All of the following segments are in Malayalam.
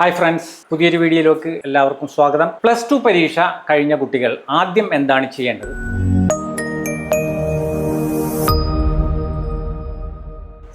ഹായ് ഫ്രണ്ട്സ് പുതിയൊരു വീഡിയോയിലേക്ക് എല്ലാവർക്കും സ്വാഗതം. പ്ലസ് ടു പരീക്ഷ കഴിഞ്ഞ കുട്ടികൾ ആദ്യം എന്താണ് ചെയ്യേണ്ടത്?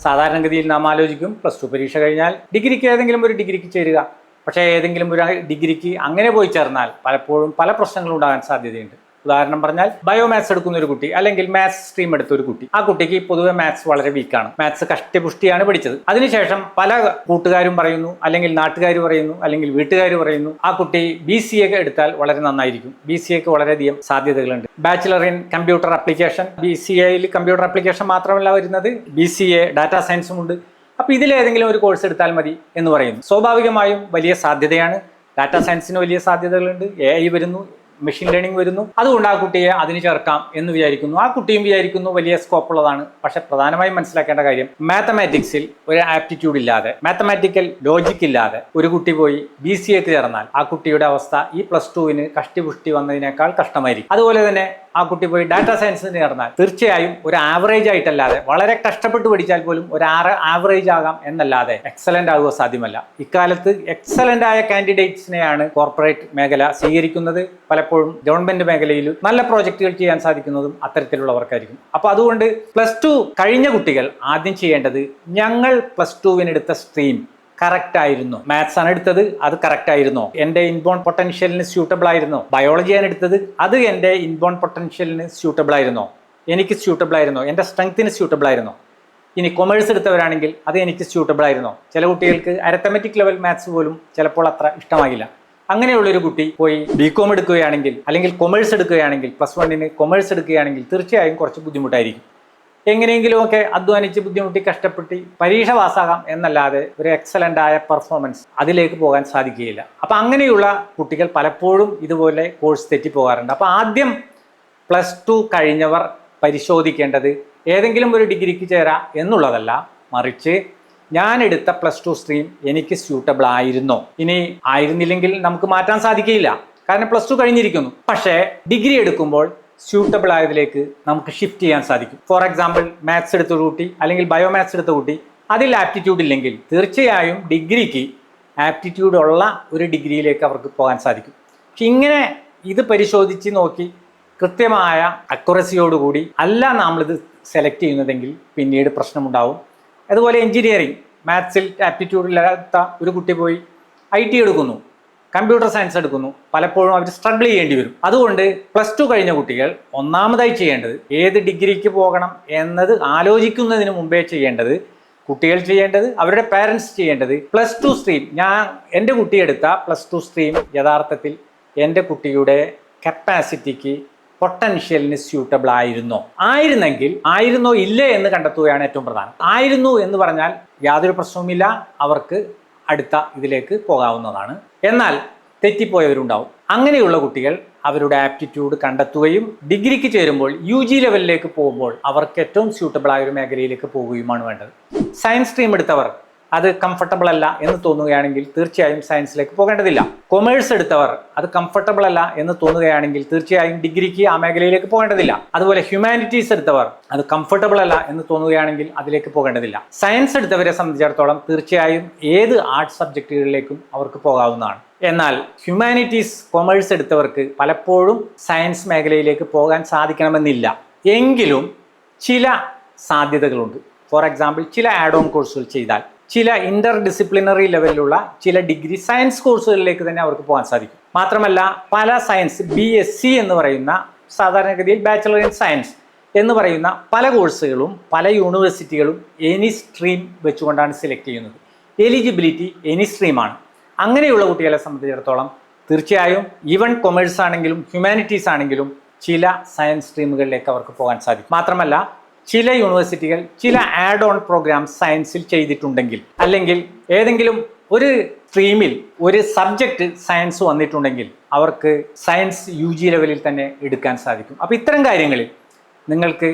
സാധാരണഗതിയിൽ നാം ആലോചിക്കും പ്ലസ് ടു പരീക്ഷ കഴിഞ്ഞാൽ ഡിഗ്രിക്ക് ഏതെങ്കിലും ഒരു ഡിഗ്രിക്ക് ചേരുക. പക്ഷേ ഏതെങ്കിലും ഒരു ഡിഗ്രിക്ക് അങ്ങനെ പോയി ചേർന്നാൽ പലപ്പോഴും പല പ്രശ്നങ്ങളും ഉണ്ടാകാൻ സാധ്യതയുണ്ട്. ഉദാഹരണം പറഞ്ഞാൽ ബയോ മാത്സ് എടുക്കുന്ന ഒരു കുട്ടി അല്ലെങ്കിൽ മാത്സ് സ്ട്രീം എടുത്ത ഒരു കുട്ടി. ആ കുട്ടിക്ക് പൊതുവെ മാത്സ് വളരെ വീക്കാണ് മാത്സ് കഷ്ടപുഷ്ടിയാണ് പഠിച്ചത് അതിനുശേഷം പല കൂട്ടുകാരും പറയുന്നു അല്ലെങ്കിൽ നാട്ടുകാർ പറയുന്നു അല്ലെങ്കിൽ വീട്ടുകാർ പറയുന്നു ആ കുട്ടി ബി സി എ എടുത്താൽ വളരെ നന്നായിരിക്കും. ബി സി എക്ക് വളരെയധികം സാധ്യതകളുണ്ട്. Bachelor in computer application B C എയിൽ കമ്പ്യൂട്ടർ അപ്ലിക്കേഷൻ മാത്രമല്ല വരുന്നത്. ബി സി എ ഡാറ്റാ സയൻസും ഉണ്ട്. അപ്പോൾ ഇതിലേതെങ്കിലും ഒരു കോഴ്സ് എടുത്താൽ മതി എന്ന് പറയുന്നു. സ്വാഭാവികമായും വലിയ സാധ്യതയാണ്. ഡാറ്റാ സയൻസിന് വലിയ സാധ്യതകളുണ്ട്. എ ഐ വരുന്നു. മെഷീൻ ലേണിംഗ് വരുന്നു. അതുകൊണ്ട് ആ കുട്ടിയെ അതിന് ചേർക്കാം എന്ന് വിചാരിക്കുന്നു. ആ കുട്ടിയും വിചാരിക്കുന്നു വലിയ സ്കോപ്പ് ഉള്ളതാണ്. പക്ഷെ പ്രധാനമായും മനസ്സിലാക്കേണ്ട കാര്യം മാത്തമാറ്റിക്സിൽ ഒരു ആപ്റ്റിറ്റ്യൂഡ് ഇല്ലാതെ മാത്തമാറ്റിക്കൽ ലോജിക് ഇല്ലാതെ ഒരു കുട്ടി പോയി ബി സി ചേർന്നാൽ ആ കുട്ടിയുടെ അവസ്ഥ ഈ പ്ലസ് ടുവിന് കഷ്ടിപുഷ്ടി വന്നതിനേക്കാൾ കഷ്ടമായിരിക്കും. അതുപോലെ തന്നെ ആ കുട്ടി പോയി ഡാറ്റാ സയൻസിന് ചേർന്നാൽ തീർച്ചയായും ഒരു ആവറേജ് ആയിട്ടല്ലാതെ വളരെ കഷ്ടപ്പെട്ട് പഠിച്ചാൽ പോലും ഒരു ആറ് ആവറേജ് ആകാം എന്നല്ലാതെ എക്സലന്റ് ആകുക സാധ്യമല്ല. ഇക്കാലത്ത് എക്സലന്റ് ആയ കാൻഡിഡേറ്റ്സിനെയാണ് കോർപ്പറേറ്റ് മേഖല സ്വീകരിക്കുന്നത്. പലപ്പോഴും ഗവൺമെന്റ് മേഖലയിൽ നല്ല പ്രോജക്റ്റുകൾ ചെയ്യാൻ സാധിക്കുന്നതും അത്തരത്തിലുള്ളവർക്കായിരിക്കും. അപ്പൊ അതുകൊണ്ട് പ്ലസ് ടു കഴിഞ്ഞ കുട്ടികൾ ആദ്യം ചെയ്യേണ്ടത് ഞങ്ങൾ പ്ലസ് ടുവിനെടുത്ത സ്ട്രീം കറക്റ്റ് ആയിരുന്നു. മാത്സ് ആണ് എടുത്തത് അത് കറക്റ്റ് ആയിരുന്നോ. എന്റെ ഇൻബോൺ പൊട്ടൻഷ്യലിന് സ്യൂട്ടബിൾ ആയിരുന്നോ. ബയോളജി ആണ് എടുത്തത് അത് എന്റെ ഇൻബോൺ പൊട്ടൻഷ്യലിന് സ്യൂട്ടബിൾ ആയിരുന്നോ. എനിക്ക് സ്യൂട്ടബിൾ ആയിരുന്നോ. എന്റെ സ്ട്രെങ്ത്തിന് സ്യൂട്ടബിൾ ആയിരുന്നോ. ഇനി കൊമേഴ്സ് എടുത്തവരാണെങ്കിൽ അത് എനിക്ക് സ്യൂട്ടബിൾ ആയിരുന്നോ. ചില കുട്ടികൾക്ക് അരത്തമെറ്റിക് ലെവൽ മാത്സ് പോലും ചിലപ്പോൾ അത്ര ഇഷ്ടമാകില്ല. അങ്ങനെയുള്ളൊരു കുട്ടി പോയി ബി കോം എടുക്കുകയാണെങ്കിൽ അല്ലെങ്കിൽ കൊമേഴ്സ് എടുക്കുകയാണെങ്കിൽ പ്ലസ് വണ്ണിന് കൊമേഴ്സ് എടുക്കുകയാണെങ്കിൽ തീർച്ചയായും കുറച്ച് ബുദ്ധിമുട്ടായിരിക്കും. എങ്ങനെയെങ്കിലുമൊക്കെ അധ്വാനിച്ച് ബുദ്ധിമുട്ടി കഷ്ടപ്പെട്ടി പരീക്ഷ പാസ്സാകാം എന്നല്ലാതെ ഒരു എക്സലന്റ് ആയ പെർഫോമൻസ് അതിലേക്ക് പോകാൻ സാധിക്കുകയില്ല. അപ്പം അങ്ങനെയുള്ള കുട്ടികൾ പലപ്പോഴും ഇതുപോലെ കോഴ്സ് തെറ്റിപ്പോകാറുണ്ട്. അപ്പോൾ ആദ്യം പ്ലസ് ടു കഴിഞ്ഞവർ പരിശോധിക്കേണ്ടത് ഏതെങ്കിലും ഒരു ഡിഗ്രിക്ക് ചേരാം എന്നുള്ളതല്ല മറിച്ച് ഞാൻ എടുത്ത പ്ലസ് ടു സ്ട്രീം എനിക്ക് സ്യൂട്ടബിൾ ആയിരുന്നോ. ഇനി ആയിരുന്നില്ലെങ്കിൽ നമുക്ക് മാറ്റാൻ സാധിക്കില്ല കാരണം പ്ലസ് ടു കഴിഞ്ഞിരിക്കുന്നു. പക്ഷേ ഡിഗ്രി എടുക്കുമ്പോൾ സ്യൂട്ടബിൾ ആയതിലേക്ക് നമുക്ക് ഷിഫ്റ്റ് ചെയ്യാൻ സാധിക്കും. ഫോർ എക്സാമ്പിൾ മാത്സ് എടുത്ത കുട്ടി അല്ലെങ്കിൽ ബയോ മാത്സ് എടുത്ത കുട്ടി അതിൽ ആപ്റ്റിറ്റ്യൂഡ് ഇല്ലെങ്കിൽ തീർച്ചയായും ഡിഗ്രിക്ക് ആപ്റ്റിറ്റ്യൂഡ് ഉള്ള ഒരു ഡിഗ്രിയിലേക്ക് അവർക്ക് പോകാൻ സാധിക്കും. പക്ഷെ ഇങ്ങനെ ഇത് പരിശോധിച്ച് നോക്കി കൃത്യമായ അക്യുറസിയോടുകൂടി അല്ല നമ്മളിത് സെലക്ട് ചെയ്യുന്നതെങ്കിൽ പിന്നീട് പ്രശ്നമുണ്ടാവും. അതുപോലെ എഞ്ചിനീയറിംഗ് മാത്സിൽ ആപ്റ്റിറ്റ്യൂഡ് ഇല്ലാത്ത ഒരു കുട്ടി പോയി ഐ ടി എടുക്കുന്നു. കമ്പ്യൂട്ടർ സയൻസ് എടുക്കുന്നു. പലപ്പോഴും അവർ സ്ട്രഗിൾ ചെയ്യേണ്ടി വരും. അതുകൊണ്ട് പ്ലസ് ടു കഴിഞ്ഞ കുട്ടികൾ ഒന്നാമതായി ചെയ്യേണ്ടത് ഏത് ഡിഗ്രിക്ക് പോകണം എന്നത് ആലോചിക്കുന്നതിന് മുമ്പേ ചെയ്യേണ്ടത് കുട്ടികൾ ചെയ്യേണ്ടത് അവരുടെ പാരൻസ് ചെയ്യേണ്ടത്. പ്ലസ് ടു സ്ട്രീം ഞാൻ എന്റെ കുട്ടിയെടുത്ത പ്ലസ് ടു സ്ട്രീം യഥാർത്ഥത്തിൽ എന്റെ കുട്ടിയുടെ കപ്പാസിറ്റിക്ക് പൊട്ടൻഷ്യലിന് സ്യൂട്ടബിൾ ആയിരുന്നോ? ആയിരുന്നെങ്കിൽ ആയിരുന്നോ ഇല്ലേ എന്ന് കണ്ടെത്തുകയാണ് ഏറ്റവും പ്രധാനം. ആയിരുന്നു എന്ന് പറഞ്ഞാൽ യാതൊരു പ്രശ്നവുമില്ല. അവർക്ക് അടുത്ത ഇതിലേക്ക് പോകാവുന്നതാണ്. എന്നാൽ തെറ്റിപ്പോയവരുണ്ടാവും. അങ്ങനെയുള്ള കുട്ടികൾ അവരുടെ ആപ്റ്റിറ്റ്യൂഡ് കണ്ടെത്തുകയും ഡിഗ്രിക്ക് ചേരുമ്പോൾ യു ജി ലെവലിലേക്ക് പോകുമ്പോൾ അവർക്ക് ഏറ്റവും സ്യൂട്ടബിൾ ആയ ഒരു മേഖലയിലേക്ക് പോവുകയുമാണ് വേണ്ടത്. സയൻസ് സ്ട്രീം എടുത്തവർ അത് കംഫർട്ടബിൾ അല്ല എന്ന് തോന്നുകയാണെങ്കിൽ തീർച്ചയായും സയൻസിലേക്ക് പോകേണ്ടതില്ല. കൊമേഴ്സ് എടുത്തവർ അത് കംഫർട്ടബിൾ അല്ല എന്ന് തോന്നുകയാണെങ്കിൽ തീർച്ചയായും ഡിഗ്രിക്ക് ആ മേഖലയിലേക്ക് പോകേണ്ടതില്ല. അതുപോലെ ഹ്യൂമാനിറ്റീസ് എടുത്തവർ അത് കംഫർട്ടബിൾ അല്ല എന്ന് തോന്നുകയാണെങ്കിൽ അതിലേക്ക് പോകേണ്ടതില്ല. സയൻസ് എടുത്തവരെ സംബന്ധിച്ചിടത്തോളം തീർച്ചയായും ഏത് ആർട്സ് സബ്ജക്റ്റുകളിലേക്കും അവർക്ക് പോകാവുന്നതാണ്. എന്നാൽ ഹ്യൂമാനിറ്റീസ് കൊമേഴ്സ് എടുത്തവർക്ക് പലപ്പോഴും സയൻസ് മേഖലയിലേക്ക് പോകാൻ സാധിക്കണമെന്നില്ല. എങ്കിലും ചില സാധ്യതകളുണ്ട്. ഫോർ എക്സാമ്പിൾ ചില ആഡ് ഓൺ കോഴ്സുകൾ ചെയ്താൽ ചില ഇന്റർ ഡിസിപ്ലിനറി ലെവലിലുള്ള ചില ഡിഗ്രി സയൻസ് കോഴ്സുകളിലേക്ക് തന്നെ അവർക്ക് പോകാൻ സാധിക്കും. മാത്രമല്ല പല സയൻസ് ബി എസ് സി എന്ന് പറയുന്ന സാധാരണഗതിയിൽ ബാച്ചലർ ഇൻ സയൻസ് എന്ന് പറയുന്ന പല കോഴ്സുകളും പല യൂണിവേഴ്സിറ്റികളും എനി സ്ട്രീം വെച്ചുകൊണ്ടാണ് സെലക്ട് ചെയ്യുന്നത്. എലിജിബിലിറ്റി എനി സ്ട്രീമാണ് അങ്ങനെയുള്ള കുട്ടികളെ സംബന്ധിച്ചിടത്തോളം തീർച്ചയായും ഈവൻ കൊമേഴ്സ് ആണെങ്കിലും ഹ്യൂമാനിറ്റീസ് ആണെങ്കിലും ചില സയൻസ് സ്ട്രീമുകളിലേക്ക് അവർക്ക് പോകാൻ സാധിക്കും. മാത്രമല്ല ചില യൂണിവേഴ്സിറ്റികൾ ചില ആഡ് ഓൺ പ്രോഗ്രാം സയൻസിൽ ചെയ്തിട്ടുണ്ടെങ്കിൽ അല്ലെങ്കിൽ ഏതെങ്കിലും ഒരു സ്ട്രീമിൽ ഒരു സബ്ജക്റ്റ് സയൻസ് വന്നിട്ടുണ്ടെങ്കിൽ അവർക്ക് സയൻസ് യു ജി ലെവലിൽ തന്നെ എടുക്കാൻ സാധിക്കും. അപ്പോൾ ഇത്തരം കാര്യങ്ങളിൽ നിങ്ങൾക്ക്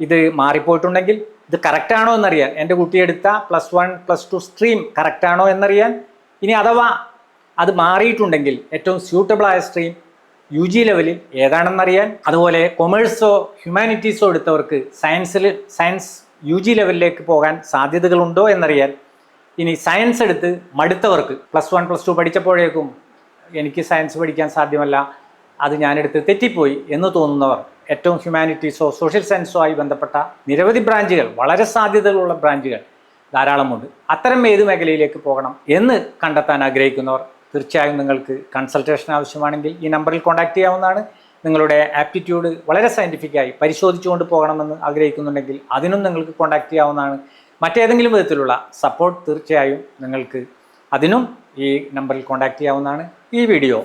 ഇത് മാറിപ്പോയിട്ടുണ്ടെങ്കിൽ ഇത് കറക്റ്റാണോ എന്നറിയാൻ എന്റെ കുട്ടിയെടുത്ത plus one plus two stream കറക്റ്റാണോ എന്നറിയാൻ ഇനി അഥവാ അത് മാറിയിട്ടുണ്ടെങ്കിൽ ഏറ്റവും സ്യൂട്ടബിളായ സ്ട്രീം യു ജി ലെവലിൽ ഏതാണെന്നറിയാൻ അതുപോലെ കൊമേഴ്സോ ഹ്യൂമാനിറ്റീസോ എടുത്തവർക്ക് സയൻസിൽ സയൻസ് യു ജി ലെവലിലേക്ക് പോകാൻ സാധ്യതകളുണ്ടോ എന്നറിയാൻ ഇനി സയൻസ് എടുത്ത് മടുത്തവർക്ക് പ്ലസ് വൺ പ്ലസ് ടു പഠിച്ചപ്പോഴേക്കും എനിക്ക് സയൻസ് പഠിക്കാൻ സാധ്യമല്ല അത് ഞാനെടുത്ത് തെറ്റിപ്പോയി എന്ന് തോന്നുന്നവർ ഏറ്റവും ഹ്യൂമാനിറ്റീസോ സോഷ്യൽ സയൻസോ ആയി ബന്ധപ്പെട്ട നിരവധി ബ്രാഞ്ചുകൾ വളരെ സാധ്യതകളുള്ള ബ്രാഞ്ചുകൾ ധാരാളമുണ്ട്. അത്തരം ഏത് മേഖലയിലേക്ക് പോകണം എന്ന് കണ്ടെത്താൻ ആഗ്രഹിക്കുന്നവർ തീർച്ചയായും നിങ്ങൾക്ക് കൺസൾട്ടേഷൻ ആവശ്യമാണെങ്കിൽ ഈ നമ്പറിൽ കോൺടാക്ട് ചെയ്യാവുന്നതാണ്. നിങ്ങളുടെ ആപ്റ്റിറ്റ്യൂഡ് വളരെ സയന്റിഫിക്കായി പരിശോധിച്ചുകൊണ്ട് പോകണമെന്ന് ആഗ്രഹിക്കുന്നുണ്ടെങ്കിൽ അതിനും നിങ്ങൾക്ക് കോൺടാക്ട് ചെയ്യാവുന്നതാണ്. മറ്റേതെങ്കിലും വിധത്തിലുള്ള സപ്പോർട്ട് തീർച്ചയായും നിങ്ങൾക്ക് അതിനും ഈ നമ്പറിൽ കോൺടാക്ട് ചെയ്യാവുന്നതാണ്. ഈ വീഡിയോ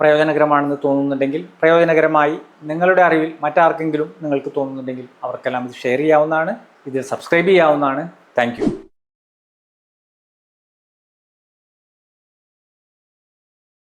പ്രയോജനകരമാണെന്ന് തോന്നുന്നുണ്ടെങ്കിൽ പ്രയോജനകരമായി നിങ്ങളുടെ അറിവിൽ മറ്റാർക്കെങ്കിലും നിങ്ങൾക്ക് തോന്നുന്നുണ്ടെങ്കിൽ അവർക്കെല്ലാം ഇത് ഷെയർ ചെയ്യാവുന്നതാണ്. ഇത് സബ്സ്ക്രൈബ് ചെയ്യാവുന്നതാണ്. താങ്ക്